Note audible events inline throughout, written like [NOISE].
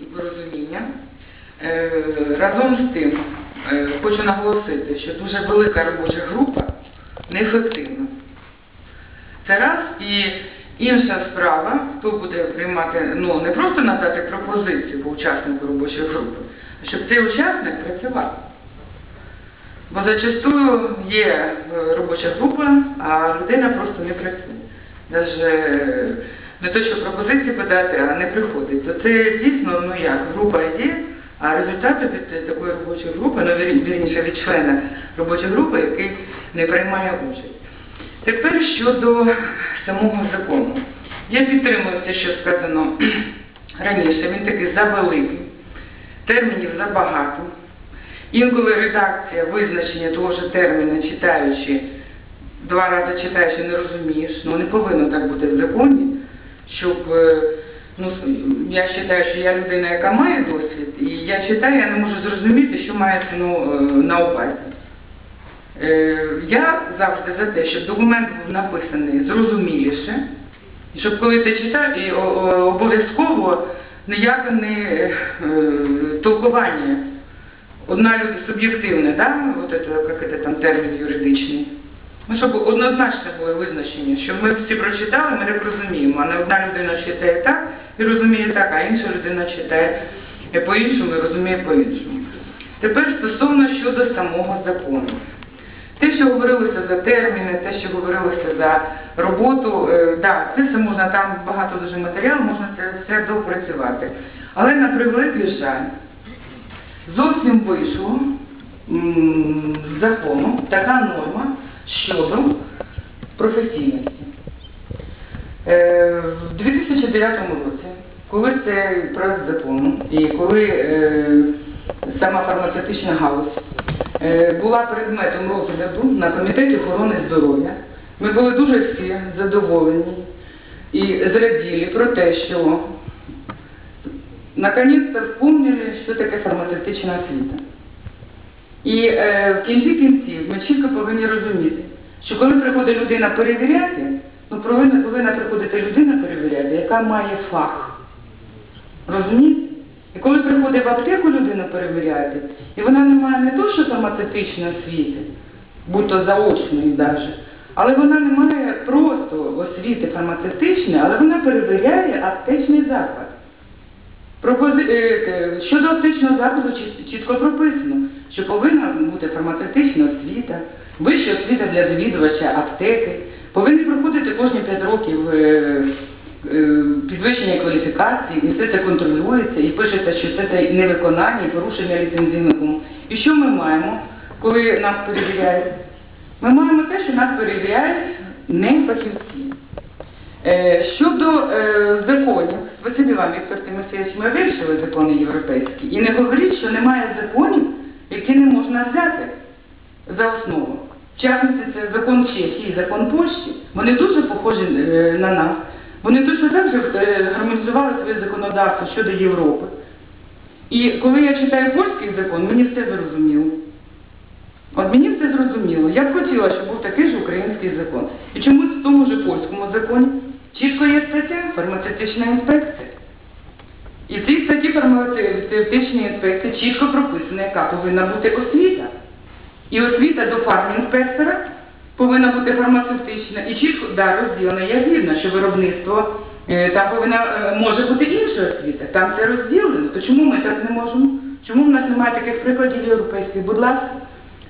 і порозуміння. Е, Разом з тим е, хочу наголосити, що дуже велика робоча група неефективна. Це раз і інша справа, хто буде приймати, ну не просто надати пропозицію по учаснику робочої групи, а щоб цей учасник працював. Бо зачастую є е, робоча група, а людина просто не працює. Даже не то, що пропозиції подати, а не приходить. То це дійсно, ну як, група є, а результати від такої робочої групи, ну вірніше від члена робочої групи, який не приймає участь. Тепер щодо самого закону. Я підтримую те, що сказано [CLEARS THROAT] раніше, він такий завеликий, термінів забагато. Інколи редакція визначення того ж терміна, читаючи, два рази читаючи, не розумієш. Ну не повинно так бути в законі, щоб е, ну, я вважаю, що я людина, яка має досвід, і я читаю, я не можу зрозуміти, що мається ну, на увазі. Е, Я завжди за те, щоб документ був написаний зрозуміліше, і щоб коли ти читаєш, і обов'язково ніяке не толкування. Одна людина суб'єктивне, да? Вот это, как это там термін юридичний. Ну, щоб однозначно були визначені, що ми всі прочитали, ми так розуміємо, а не одна людина читає так і розуміє так, а інша людина читає по-іншому і розуміє по-іншому. Тепер стосовно щодо самого закону. Те, що говорилося за терміни, те, що говорилося за роботу, е, да, це все можна, там багато дуже матеріалу, можна це все допрацювати. Але на превеликий жаль, зовсім вийшло з закону така норма щодо професійності. Е, В 2009 році, коли цей проект закону і коли е, сама фармацевтична галузь е, була предметом розгляду на комітеті охорони здоров'я, ми були дуже всі задоволені і зраділи про те, що наконец-то вспомнили, що таке фармацевтична освіта. І е, в кінці кінців ми чітко повинні розуміти, що коли приходить людина перевіряти, ну повинна, повинна приходити людина перевіряти, яка має фах. Розумієте? І коли приходить в аптеку людина перевіряти, і вона не має не то, що фармацевтичної освіти, будь то заочної навіть, але вона не має просто освіти фармацевтичної, але вона перевіряє аптечний заклад. Е, е, Щодо аптечного закладу чітко прописано, що повинна бути фармацевтична освіта, вища освіта для завідувача аптеки, повинні проходити кожні 5 років е, підвищення кваліфікації, і все це контролюється, і пишеться, що це невиконання і порушення ліцензійного. І що ми маємо, коли нас перевіряють? Ми маємо те, що нас перевіряють не фахівці. Е, Щодо е, законів, спасибі вам, Віктор Тимофійович, ми вирішили закони європейські. І не говоріть, що немає законів, які не можна взяти за основу. В частності, це закон Чехії, закон Польщі. Вони дуже похожі е, на нас. Вони точно так же гармонізували своє законодавство щодо Європи. І коли я читаю польський закон, мені все зрозуміло. От мені все зрозуміло. Я б хотіла, щоб був такий ж український закон. І чомусь в тому ж польському законі є стаття фармацевтична інспекція. І в цій статті фармацевтичної інспекції чітко прописано, яка повинна бути освіта. І освіта до фармінспектора повинна бути фармацевтична. І чітко да, розділена. Я згідна, що виробництво е, там повинна е, може бути інша освіта. Там це розділено. То чому ми так не можемо? Чому в нас немає таких прикладів європейських? Будь ласка.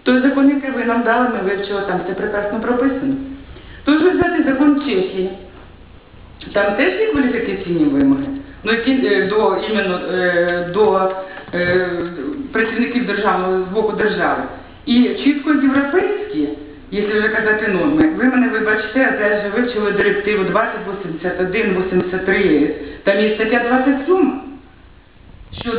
Той закон, який ви нам дали, ми вивчили, там все прекрасно прописано. Тож ви взяти закон Чехії. Там теж є кваліфікаційні вимоги. Ну, які е, до іменно е, до е, працівників державного з боку держави. І чітко європейські, якщо вже казати норми, ви мене вибачте, а зараз же вивчили директиву 2081, 83, там є стаття 27, що